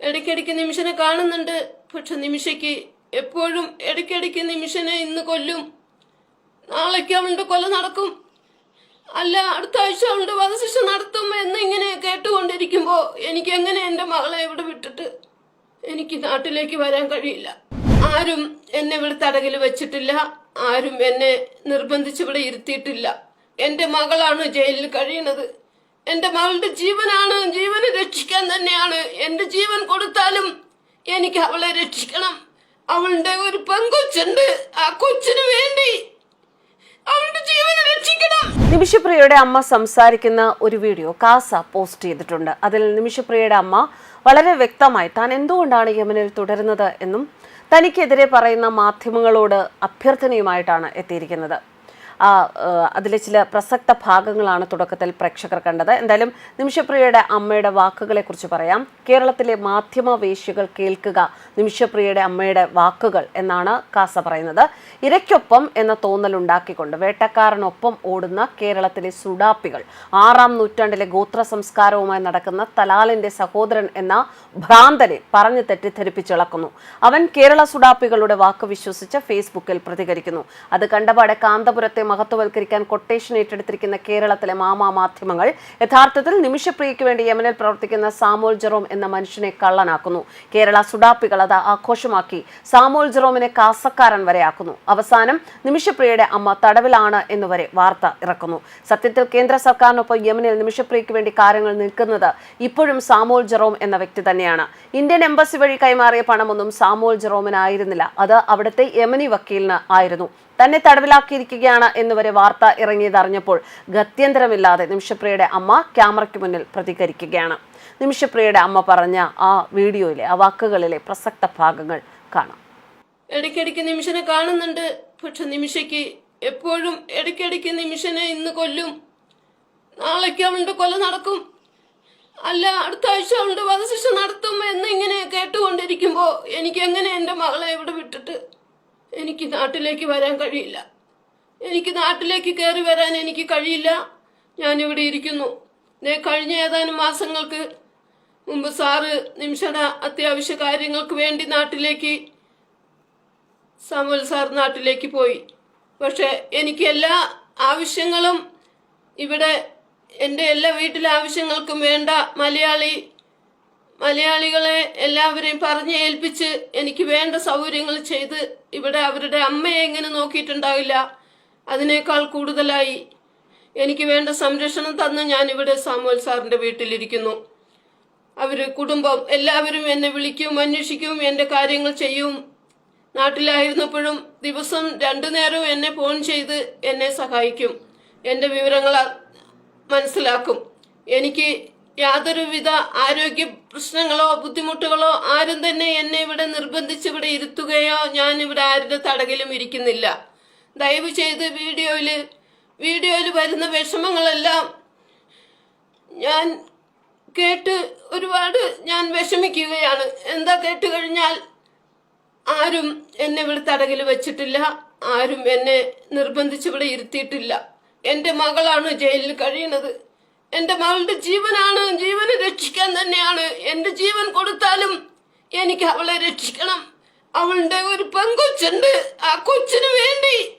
ഇടയ്ക്കിടയ്ക്ക് നിമിഷനെ കാണുന്നുണ്ട്. പക്ഷെ നിമിഷയ്ക്ക് എപ്പോഴും ഇടയ്ക്കിടയ്ക്ക് നിമിഷനെ ഇന്ന് കൊല്ലും. നാളേക്ക് അവളുടെ കൊല നടക്കും. അല്ല അടുത്ത ആഴ്ച അവളുടെ വധശിക്ഷ നടത്തും എന്നിങ്ങനെ കേട്ടുകൊണ്ടിരിക്കുമ്പോൾ എനിക്ക് എങ്ങനെ എന്റെ മകളെ ഇവിടെ വിട്ടിട്ട് എനിക്ക് നാട്ടിലേക്ക് വരാൻ കഴിയില്ല. ആരും എന്നെ ഇവിടെ തടകിൽ വെച്ചിട്ടില്ല. ആരും എന്നെ നിർബന്ധിച്ച് ഇവിടെ ഇരുത്തിയിട്ടില്ല. എന്റെ മകളാണ് ജയിലിൽ കഴിയുന്നത് എന്റെ മകളുടെ ജീവനാണ്. ജീവനെ രക്ഷിക്കാൻ തന്നെയാണ്. എന്റെ ജീവൻ കൊടുത്താലും എനിക്ക് അവളെ രക്ഷിക്കണം. അവളുടെ ഒരു പെങ്കൊച്ചുണ്ട്. ആ കൊച്ചിന് വേണ്ടി അവളുടെ ജീവനെ രക്ഷിക്കണം. നിമിഷപ്രിയയുടെ അമ്മ സംസാരിക്കുന്ന ഒരു വീഡിയോ കാസ പോസ്റ്റ് ചെയ്തിട്ടുണ്ട്. അതിൽ നിമിഷപ്രിയയുടെ അമ്മ വളരെ വ്യക്തമായി താൻ എന്തുകൊണ്ടാണ് യമനിൽ തുടരുന്നത് എന്നും തനിക്കെതിരെ പറയുന്ന മാധ്യമങ്ങളോട് അഭ്യർത്ഥനയുമായിട്ടാണ് എത്തിയിരിക്കുന്നത്. അതിലെ ചില പ്രസക്ത ഭാഗങ്ങളാണ് തുടക്കത്തിൽ പ്രേക്ഷകർ കണ്ടത്. എന്തായാലും നിമിഷപ്രിയയുടെ അമ്മയുടെ വാക്കുകളെ കുറിച്ച് പറയാം. കേരളത്തിലെ മാധ്യമ വേശ്യകൾ കേൾക്കുക നിമിഷപ്രിയയുടെ അമ്മയുടെ വാക്കുകൾ എന്നാണ് കാസ പറയുന്നത്. ഇരയ്ക്കൊപ്പം എന്ന തോന്നൽ ഉണ്ടാക്കിക്കൊണ്ട് വേട്ടക്കാരനൊപ്പം ഓടുന്ന കേരളത്തിലെ സുഡാപ്പികൾ ആറാം നൂറ്റാണ്ടിലെ ഗോത്ര സംസ്കാരവുമായി നടക്കുന്ന തലാലിന്റെ സഹോദരൻ എന്ന ഭ്രാന്തനെ പറഞ്ഞു തെറ്റിദ്ധരിപ്പിച്ചിളക്കുന്നു. അവൻ കേരള സുഡാപ്പികളുടെ വാക്ക് വിശ്വസിച്ച് ഫേസ്ബുക്കിൽ പ്രതികരിക്കുന്നു. അത് കണ്ടപാടെ കാന്തപുരത്തെ മഹത്വവൽക്കരിക്കാൻ കൊട്ടേഷൻ ഏറ്റെടുത്തിരിക്കുന്ന കേരളത്തിലെ മാമാ മാധ്യമങ്ങൾ യഥാർത്ഥത്തിൽ നിമിഷപ്രിയയ്ക്ക് വേണ്ടി യമനിൽ പ്രവർത്തിക്കുന്ന സാമോൽ ജെറോം എന്ന മനുഷ്യനെ കള്ളനാക്കുന്നു. കേരള സുഡാപ്പികൾ അത് ആഘോഷമാക്കി സാമോൽ ജെറോമിനെ കാസക്കാരൻ വരെ ആക്കുന്നു. അവസാനം നിമിഷപ്രിയയുടെ അമ്മ തടവിലാണ് എന്നുവരെ വാർത്ത ഇറക്കുന്നു. സത്യത്തിൽ കേന്ദ്ര സർക്കാരിനൊപ്പം യമനിൽ നിമിഷപ്രിയയ്ക്ക് വേണ്ടി കാര്യങ്ങൾ നിൽക്കുന്നത് ഇപ്പോഴും സാമോൽ ജെറോം എന്ന വ്യക്തി തന്നെയാണ്. ഇന്ത്യൻ എംബസി വഴി കൈമാറിയ പണമൊന്നും സാമോൽ ജെറോമിനായിരുന്നില്ല. അത് അവിടുത്തെ യമനി വക്കീലിന് ആയിരുന്നു. തന്നെ തടവിലാക്കിയിരിക്കുകയാണ് എന്നുവരെ വാർത്ത ഇറങ്ങിയത് അറിഞ്ഞപ്പോൾ ഗത്യന്തരമില്ലാതെ നിമിഷപ്രിയയുടെ അമ്മ ക്യാമറയ്ക്ക് മുന്നിൽ പ്രതികരിക്കുകയാണ്. നിമിഷപ്രിയയുടെ അമ്മ പറഞ്ഞ ആ വീഡിയോയിലെ ആ വാക്കുകളിലെ പ്രസക്ത ഭാഗങ്ങൾ കാണാം. ഇടയ്ക്കിടയ്ക്ക് നിമിഷനെ കാണുന്നുണ്ട്. പക്ഷെ നിമിഷയ്ക്ക് എപ്പോഴും ഇടയ്ക്കിടയ്ക്ക് നിമിഷനെ ഇന്ന് കൊല്ലും. നാളേക്ക് അവളുടെ കൊല നടക്കും. അല്ല അടുത്ത ആഴ്ച അവളുടെ വധശിക്ഷ നടത്തും എന്നിങ്ങനെ കേട്ടുകൊണ്ടിരിക്കുമ്പോൾ എനിക്ക് എങ്ങനെ എന്റെ മകളെ ഇവിടെ വിട്ടിട്ട് എനിക്ക് നാട്ടിലേക്ക് വരാൻ കഴിയില്ല. എനിക്ക് നാട്ടിലേക്ക് കയറി വരാൻ എനിക്ക് കഴിയില്ല. ഞാൻ ഇവിടെ ഇരിക്കുന്നു കഴിഞ്ഞ ഏതാനും മാസങ്ങൾക്ക് മുമ്പ് സാറ് നിമിഷയുടെ അത്യാവശ്യ കാര്യങ്ങൾക്ക് വേണ്ടി നാട്ടിലേക്ക് സാമുൽ സാർ നാട്ടിലേക്ക് പോയി. പക്ഷെ എനിക്ക് എല്ലാ ആവശ്യങ്ങളും ഇവിടെ എന്റെ എല്ലാ വീട്ടിലെ ആവശ്യങ്ങൾക്കും വേണ്ട മലയാളി മലയാളികളെ എല്ലാവരെയും പറഞ്ഞ് ഏൽപ്പിച്ച് എനിക്ക് വേണ്ട സൗകര്യങ്ങൾ ചെയ്ത് ഇവിടെ അവരുടെ അമ്മയെ എങ്ങനെ നോക്കിയിട്ടുണ്ടാവില്ല? അതിനേക്കാൾ കൂടുതലായി എനിക്ക് വേണ്ട സംരക്ഷണം തന്ന് ഞാൻ ഇവിടെ സാമുവൽ സാറിന്റെ വീട്ടിലിരിക്കുന്നു. അവർ കുടുംബം എല്ലാവരും എന്നെ വിളിക്കും അന്വേഷിക്കും എന്റെ കാര്യങ്ങൾ ചെയ്യും. നാട്ടിലായിരുന്നപ്പോഴും ദിവസം രണ്ടു നേരവും എന്നെ ഫോൺ ചെയ്ത് എന്നെ സഹായിക്കും. എന്റെ വിവരങ്ങൾ മനസ്സിലാക്കും. എനിക്ക് യാതൊരുവിധ ആരോഗ്യ പ്രശ്നങ്ങളോ ബുദ്ധിമുട്ടുകളോ ആരും തന്നെ എന്നെ ഇവിടെ നിർബന്ധിച്ച് ഇവിടെ ഇരുത്തുകയോ ഞാൻ ഇവിടെ ആരുടെ തടകിലും ഇരിക്കുന്നില്ല. ദയവ് ചെയ്ത് വീഡിയോയിൽ വീഡിയോയിൽ വരുന്ന വിഷമങ്ങളെല്ലാം ഞാൻ കേട്ട് ഒരുപാട് ഞാൻ വിഷമിക്കുകയാണ്. എന്താ കേട്ട് കഴിഞ്ഞാൽ ആരും എന്നെ ഇവിടെ തടകിൽ വെച്ചിട്ടില്ല. ആരും എന്നെ നിർബന്ധിച്ച് ഇവിടെ ഇരുത്തിയിട്ടില്ല. എന്റെ മകളാണ് ജയിലിൽ കഴിയുന്നത്. എന്റെ മകളുടെ ജീവനാണ്. ജീവനെ രക്ഷിക്കാൻ തന്നെയാണ്. എന്റെ ജീവൻ കൊടുത്താലും എനിക്ക് അവളെ രക്ഷിക്കണം. അവളുടെ ഒരു പെങ്കൊച്ചുണ്ട് ആ കൊച്ചിന് വേണ്ടി.